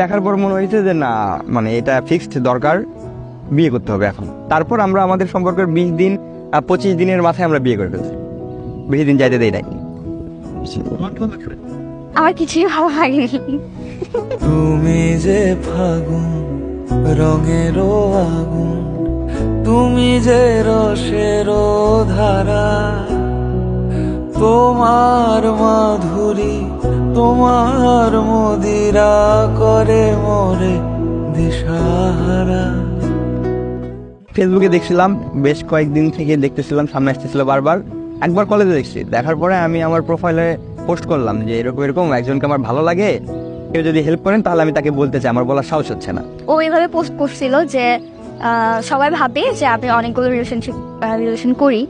দেখার পর মনে হয়েছে যে না মানে এটা ফিক্সড দরকার বিয়ে করতে হবে এখন। তারপর আমরা আমাদের সম্পর্কের বিশ দিন পঁচিশ দিনের মাথায় আমরা বিয়ে করে ফেলছি। বেশি দিন যাইতে দেই নাই। আমার কিছুই ভালো লাগেনি। তুমি যে ফাগুন রঙেরও আগুন তুমি যে রসেরও ধারা তোমার মাধুরী তোমার মদিরা করে মোরে দিশাহারা। ফেসবুকে দেখছিলাম বেশ কয়েকদিন থেকে দেখতেছিলাম সামনে আসতেছিল বারবার। একবার কলেজে দেখছি। দেখার পরে আমি আমার প্রোফাইলে পোস্ট করলাম যে এরকম এরকম একজনকে আমার ভালো লাগে কেউ যদি হেল্প করেন তাহলে আমি তাকে বলতে চাই। আমার বলার সাহস হচ্ছে না। ও এইভাবে পোস্ট করছিল যে আহ, সবাই ভাবে যে আমি অনেকগুলো রিলেশনশিপ রিলেশন করি।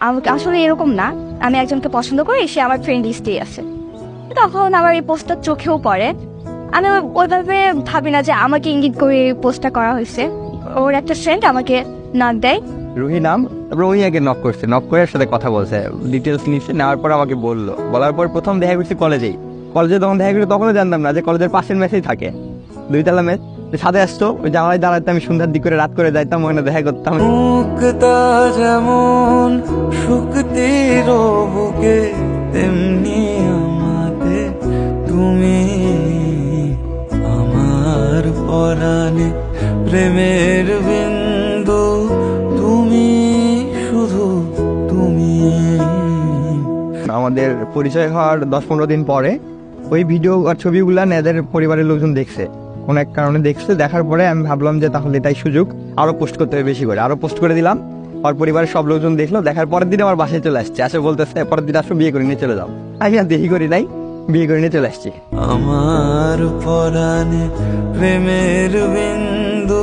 আমাকে আসলে এরকম না। আমি একজনকে পছন্দ করি সে আমার ফ্রেন্ড লিস্টেই আছে। তখন আমার এই পোস্টটা চোখেও পড়ে। আমি ওইভাবে ভাবি না যে আমাকে ইঙ্গিত করে এই পোস্টটা করা হয়েছে। ওর একটা ফ্রেন্ড আমাকে নাক দেয়। রুহি নাম? তারপর ওই আগে নক করছে। নক করে সাথে কথা বলছে। ডিটেলস নিচ্ছে নেওয়ার পর আমাকে বলল। বলার পর প্রথম দেখা করছি কলেজেই কলেজে তখন দেখা করছি তখনও জানতাম না যে কলেজের পাশের মেসেই থাকে। দুইতলা মেস। সাথে আসতো ওই জামাই দাঁড়াতে আমি সন্ধ্যার দিক করে রাত করে যাইতাম ওখানে দেখা করতাম। মুক্তা আমার পরাণে প্রেমের বিন্দু, তুমি শুধু তুমি। আমাদের পরিচয় হওয়ার দশ পনেরো দিন পরে ওই ভিডিও আর ছবিগুলা এদের পরিবারের লোকজন দেখছে। কোন এক কারণে দেখছে, দেখার পরে আমি ভাবলাম যে তাহলে এটাই সুযোগ। আরও পোস্ট করতে হবে বেশি করে, আরও পোস্ট করে দিলাম। আর পরিবারের সব লোকজন দেখল, দেখার পরের দিন আমার বাসায় চলে আসছে। আসে বলতেছে, পরের দিন আসো, বিয়ে করে নিয়ে চলে যাও। আমি আর দেরি করি নাই। বিয়ে করে নিয়ে চলে আসছি। আমার পরাণে প্রেমের বিন্দু